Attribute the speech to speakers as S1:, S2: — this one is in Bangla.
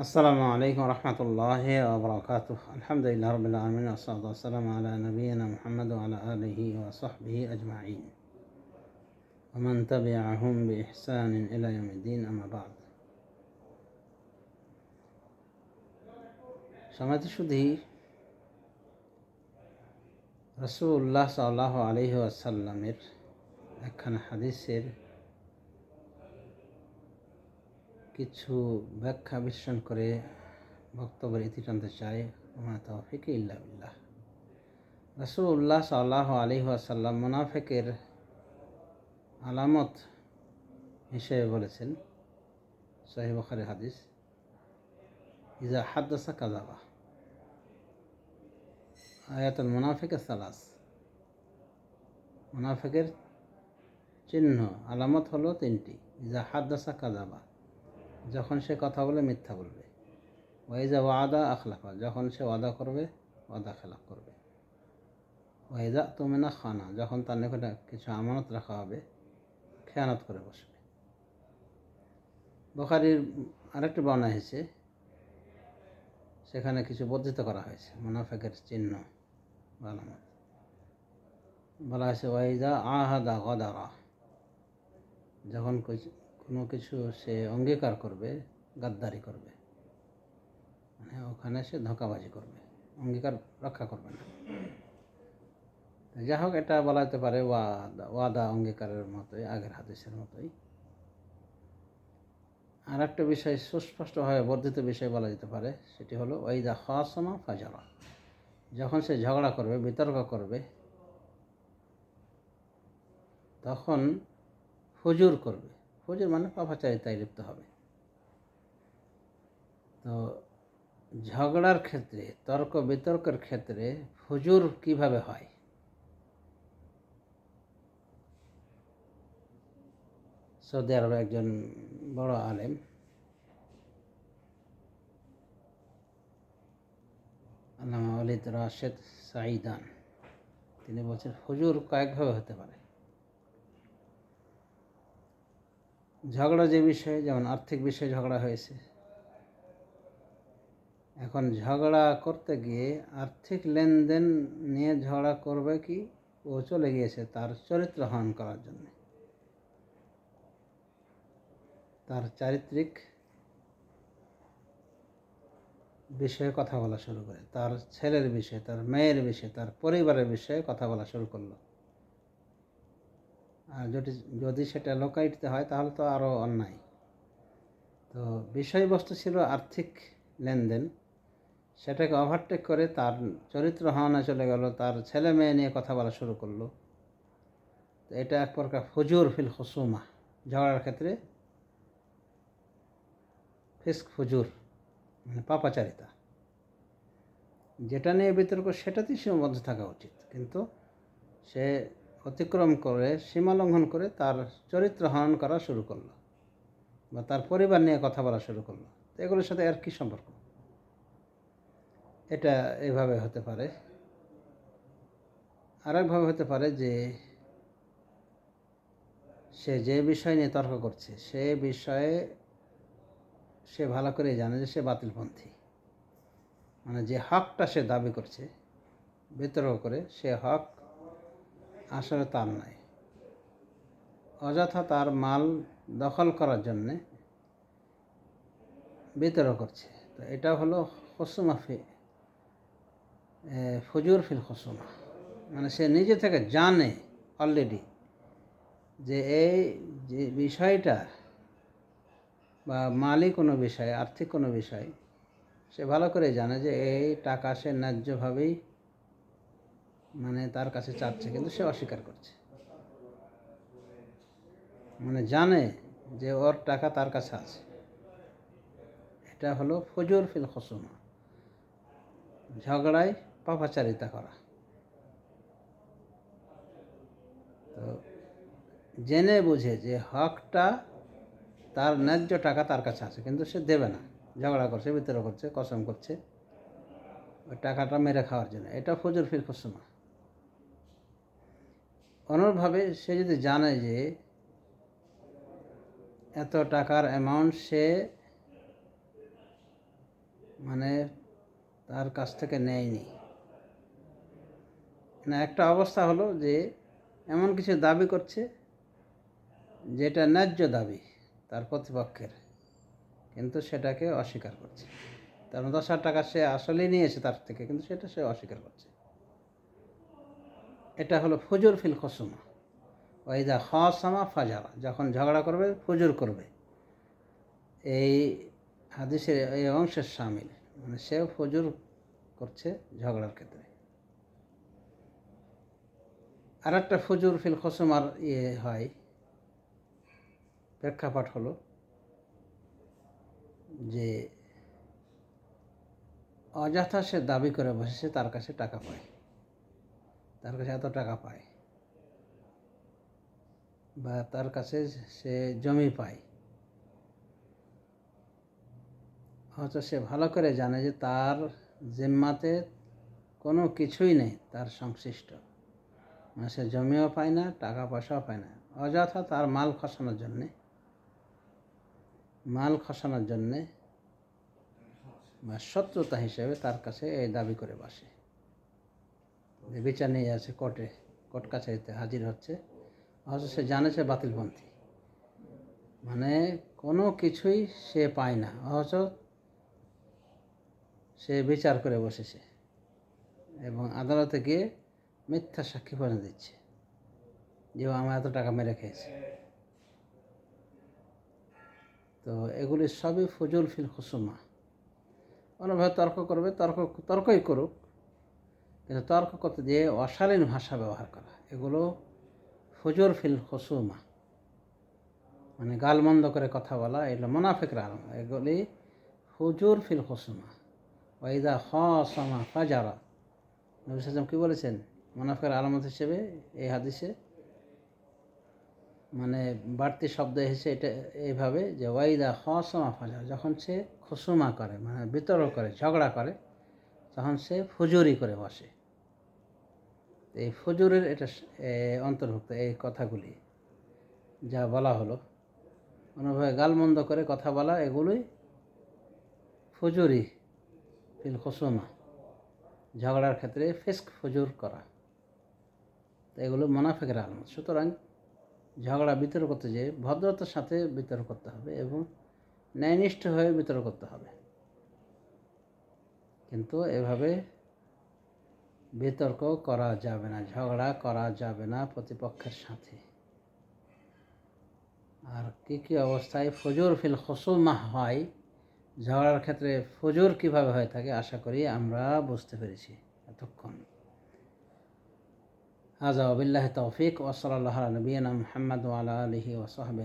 S1: السلام عليكم ورحمة الله وبركاته الحمد لله رب العالمين والصلاة والسلام على نبينا محمد وعلى آله وصحبه أجمعين ومن تبعهم بإحسان إلى يوم الدين أما بعد সমাজ শুধু রসুল্লাহ সাল্লাহ আলহি আসাল্লামের একখানা হাদিসের কিছু ব্যাখ্যা বিশ্লেষণ করে বক্তব্যের ইতি টানতে চাই। আমার তৌফিক ইল্লা বিল্লাহ। রসুল্লাহ সাল্লাহ আলহি আসাল্লাম মুনাফেকের আলামত হিসেবে বলেছেন সাহেব বখারি হাদিস ইজা হাদ্দাসা কাজাবা আয়াতুল মুনাফিকের সালাস। মুনাফিকের চিহ্ন, আলামত হলো তিনটি ইজা হাদ্দাসা কাজাবা যখন সে কথা বলে, মিথ্যা বলবে। ওয়াইজা ওয়াদা আখলাফা, যখন সে ওয়াদা করবে, ওয়াদা খেলাফ করবে। ওয়াইজা তুমেনা খানা, যখন তার নিকটে কিছু আমানত রাখা হবে, খেয়ানত করে বসবে। বখারির আরেকটি বর্ণা হয়েছে সেখানে কিছু বর্ধিত করা হয়েছে, মুনাফেকের চিহ্ন আলামত বলা হয়েছে ওয়াইজা আহাদা গদারা, যখন কোনো কিছু সে অঙ্গীকার করবে, গাদ্দারি করবে। মানে ওখানে সে ধোঁকাবাজি করবে, অঙ্গীকার রক্ষা করবে না। যা হোক, এটা বলা যেতে পারে ওয়াদা ওয়াদা অঙ্গীকারের মতোই, আগের হাদিসের মতোই। আর একটা বিষয় সুস্পষ্টভাবে বর্ধিত বিষয় বলা যেতে পারে, সেটি হলো ওইদা খাসমা ফাজারা। যখন সে ঝগড়া করবে, বিতর্ক করবে, তখন ফুজুর করবে। ফুজুর মানে পাপাচারিতায় লিপ্ত হবে। তো ঝগড়ার ক্ষেত্রে, তর্ক বিতর্কের ক্ষেত্রে ফুজুর কীভাবে হয়? সৌদি আরবে একজন বড় আলেম আল্লামা অলিদ রাশেদ সাইদান তিনি বলছেন, হুজুর কয়েকভাবে হতে পারে। ঝগড়া যে বিষয়ে, যেমন আর্থিক বিষয়ে ঝগড়া হয়েছে, এখন ঝগড়া করতে গিয়ে আর্থিক লেনদেন নিয়ে ঝগড়া করবে কি? ও চলে গিয়েছে তার চরিত্র হরণ করার জন্য। তার চারিত্রিক বিষয়ে কথা বলা শুরু করে, তার ছেলের বিষয়ে, তার মেয়ের বিষয়ে, তার পরিবারের বিষয়ে কথা বলা শুরু করল। যদি যদি সেটা লোকাইটতে হয়, তাহলে তো আরও অন্যায়। তো বিষয়বস্তু ছিল আর্থিক লেনদেন। সেটাকে ওভারটেক করে তার চরিত্র হাওয়ানা চলে গেল, তার ছেলে মেয়ে নিয়ে কথা বলা শুরু করল। তো এটা এক প্রকার ফজুর ফিল হসুমা ঝগড়ার ক্ষেত্রে ফিস্ক ফজুর মানে পাপাচারিতা। যেটা নিয়ে বিতর্ক, সেটাতেই সীমাবদ্ধ থাকা উচিত। কিন্তু সে অতিক্রম করে সীমা লঙ্ঘন করে তার চরিত্র হনন করা শুরু করল বা তার পরিবার নিয়ে কথা বলা শুরু করল। এগুলোর সাথে আর কী সম্পর্ক? এটা এইভাবে হতে পারে। আরেকভাবে হতে পারে যে, সে যে বিষয় নিয়ে তর্ক করছে, সে বিষয়ে সে ভালো করে জানে যে সে বাতিলপন্থী। মানে যে হকটা সে দাবি করছে বিতর্ক করে, সে হক আসলে তার নয় অযথা তার মাল দখল করার জন্যে বিতর্ক করছে। তো এটা হলো খসুমা ফি ফজুর ফিল খসুমা। মানে সে নিজে থেকে জানে অলরেডি যে এই যে বিষয়টা বা মালি কোনো বিষয়, আর্থিক কোনো বিষয় সে ভালো করে জানে যে এই টাকা সে ন্যায্যভাবেই মানে তার কাছে চাচ্ছে, কিন্তু সে অস্বীকার করছে। মানে জানে যে ওর টাকা তার কাছে আছে। এটা হলো ফজুর ফিল খসুমা, ঝগড়ায় পাপাচারিতা করা। তো জেনে বুঝে যে হকটা তার ন্যায্য টাকা তার কাছে আছে, কিন্তু সে দেবে না। ঝগড়া করছে বিতর্ক করছে, কসম করছে। ওই টাকাটা মেরে খাওয়ার জন্য। এটা ফজর ফিল খসুমা। অনুরূপভাবে সে যদি জানে যে এত টাকার অ্যামাউন্ট সে মানে তার কাছ থেকে নেয়নি। না একটা অবস্থা হলো যে এমন কিছু দাবি করছে যেটা ন্যায্য দাবি তার প্রতিপক্ষের, কিন্তু সেটাকে অস্বীকার করছে। তার দশ হাজার টাকা সে আসলেই নিয়েছে তার থেকে, কিন্তু সেটা সে অস্বীকার করছে। এটা হলো ফজুর ফিল খসুমা। ওইদা হসামা ফাজারা, যখন ঝগড়া করবে, ফজুর করবে। এই হাদিসের, এই অংশের সামিল। মানে সেও ফজুর করছে ঝগড়ার ক্ষেত্রে। আর একটা ফজুর ফিল খসুমার ইয়ে হয়, প্রেক্ষাপট হলো যে অযথা সে দাবি করে বসেছে তার কাছে টাকা পায়। তার কাছে এত টাকা পায় বা তার কাছে সে জমি পায়। হয়তো সে ভালো করে জানে যে তার জিম্মাতে কোনো কিছুই নেই, তার সংশ্লিষ্ট। মানে সে জমিও পায় না, টাকা পয়সাও পায় না। অযথা তার মাল খসানোর জন্যে। মাল খসানোর জন্যে বা শত্রুতা হিসেবে তার কাছে এই দাবি করে বসে। বিচার নিয়ে যাচ্ছে কোর্টে, কোর্ট কাছারিতে হাজির হচ্ছে। অথচ সে জানে সে বাতিলপন্থী। মানে কোনো কিছুই সে পায় না। অথচ সে বিচার করে বসেছে এবং আদালতে গিয়ে মিথ্যা সাক্ষী পর্যন্ত দিচ্ছে যে আমার এত টাকা মেরে খেয়েছে। তো এগুলি সবই ফজুল ফিল খুসুমা। অন্যভাবে তর্ক করবে, তর্ক, তর্কই করুক। কিন্তু তর্ক করতে যে অশালীন ভাষা ব্যবহার করা, এগুলো ফজুর ফিল খুসুমা। মানে গালমন্দ করে কথা বলা, এগুলো মোনাফিকের আলম। এগুলি হুজুর ফিল খুসুমা। ওয়াইদা হ সমা ফাজারা। নবী সাল্লাম কী বলেছেন? মোনাফিকের আলামত হিসেবে এই হাদিসে মানে বাড়তি শব্দ এসেছে এটা এইভাবে যে ওয়াইদা হসমা ফাজা যখন সে খুসুমা করে মানে বিতর্ক করে, ঝগড়া করে, তখন সে ফুজুরি করে বসে। এই ফজুরের এটা অন্তর্ভুক্ত এই কথাগুলি যা বলা হলো। অন্যভাবে গালমন্দ করে কথা বলা, এগুলোই ফজুরি ফিল খুসুমা। ঝগড়ার ক্ষেত্রে ফিস্ক ফজুর করা। তো এগুলো মোনাফেকের আলমত। সুতরাং ঝগড়া বিতর্ক করতে যেয়ে ভদ্রতার সাথে বিতর্ক করতে হবে এবং ন্যায়নিষ্ঠ হয়ে বিতর্ক করতে হবে। কিন্তু এভাবে বিতর্ক করা যাবে না, ঝগড়া করা যাবে না প্রতিপক্ষের সাথে। আর কি কি অবস্থায় ফজুর ফিল খসুমা হয়, ঝগড়ার ক্ষেত্রে ফজুর কীভাবে হয়ে থাকে আশা করি আমরা বুঝতে পেরেছি এতক্ষণ। আজ আবিল্লাহ তৌফিক ওসলাল্লাহ নবীন মোহাম্মদ আলা আলহি ওসহাব